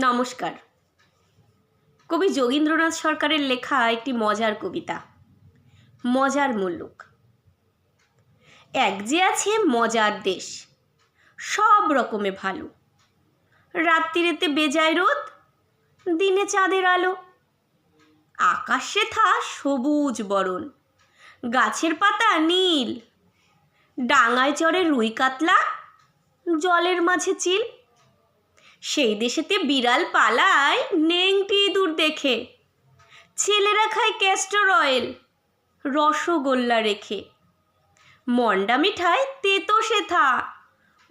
নমস্কার। কবি যোগীন্দ্রনাথ সরকারের লেখা একটি মজার কবিতা, মজার মুল্লুক। এক যে আছে মজার দেশ, সব রকমে ভালো। রাত্রিরেতে বেজায় রোদ, দিনে চাঁদের আলো। আকাশে থা সবুজ বরণ, গাছের পাতা নীল। ডাঙায় চড়ে রুই কাতলা, জলের মাঝে চিল। সেই দেশেতে বিড়াল পালায় নেংটি ইঁদুর দেখে। ছেলেরা খায় ক্যাস্টর অয়েল রসগোল্লা রেখে। মন্ডা মিঠাই তেতো সেথা,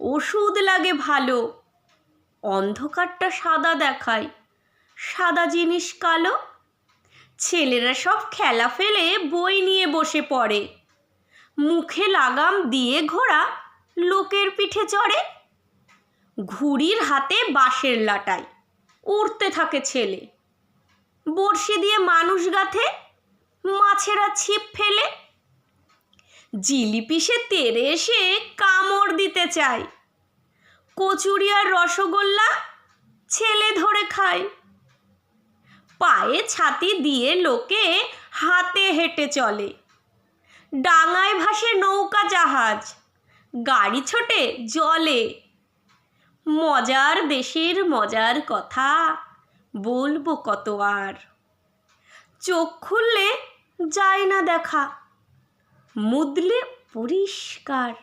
ওষুধ লাগে ভালো। অন্ধকারটা সাদা দেখায়, সাদা জিনিস কালো। ছেলেরা সব খেলা ফেলে বই নিয়ে বসে পড়ে। মুখে লাগাম দিয়ে ঘোড়া লোকের পিঠে চড়ে। ঘুড়ির হাতে বাঁশের লাটাই। উড়তে থাকে ছেলে। বড়শি দিয়ে মানুষ গাথে, মাছেরা ছিপ ফেলে। জিলিপি সে তেরে এসে কামড় দিতে চায়। কচুরি আর রসগোল্লা ছেলে ধরে খায়। পায়ে ছাতি দিয়ে লোকে হাতে হেঁটে চলে। ডাঙায় ভাসে নৌকা জাহাজ, গাড়ি ছোটে জলে। মজার দেশের মজার কথা বলব কত আর। চোখ খুললে যায় না দেখা, মুদলে পরিষ্কার।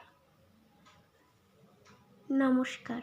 নমস্কার।